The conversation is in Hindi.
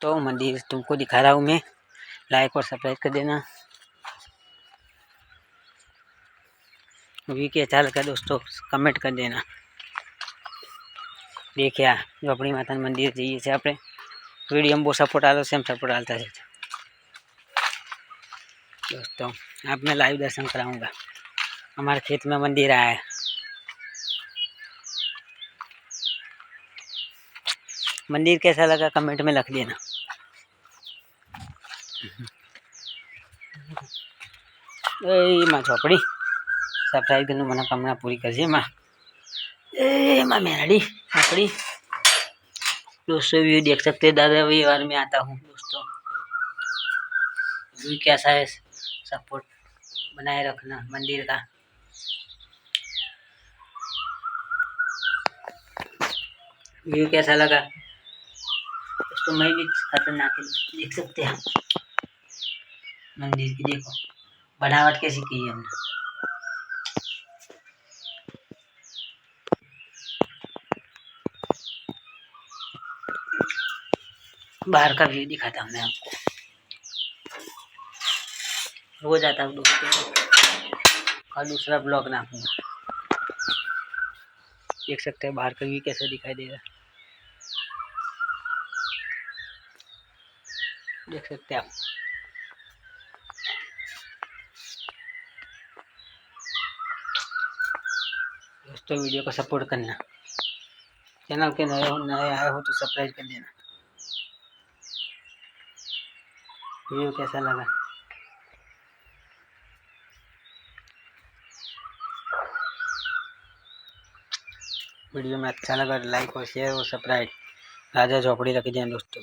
तो मंदिर तुमको दिखा रहा हूँ मैं लाइक और सब्सक्राइब कर देना वीडियो अच्छा लगा दोस्तों कमेंट कर देना देखिए આ જો આપણી માતાનું મંદિર જઈએ છીએ આપણે વિડીયોમાં બહુ સપોર્ટ આલો છે એમ સપોર્ટ આલતા છે दोस्तों अब मैं लाइव दर्शन कराऊंगा हमारे खेत में मंदिर आया है मंदिर कैसा लगा कमेंट में लिख देना એ માં ચોપડી સબસ્ક્રાઈબ કરીને મનોકામના પૂરી કરજે માં ए माँ मेराडी छोपड़ी दोस्तों व्यू देख सकते हैं दादा बार में आता हूँ दोस्तों व्यू कैसा है सपोर्ट बनाए रखना मंदिर का व्यू कैसा लगा दोस्तों मैं भी खतरनाक है देख सकते हैं मंदिर की देखो। बनावट कैसी की है हमने? बाहर का व्यू दिखाता हूँ मैं आपको। रोज आता हूँ दोस्तों। कल दूसरा ब्लॉग नापूँगा देख सकते हैं बाहर का व्यू कैसा दिखाई दे है। देख सकते हैं आप। दोस्तों, वीडियो को सपोर्ट करना। चैनल के नए हो नए आए हो तो सब्सक्राइब कर देना। वीडियो कैसा लगा? वीडियो में अच्छा लगा लाइक और शेयर और सब्सक्राइब राजा झोपड़ी रख दें दोस्तों।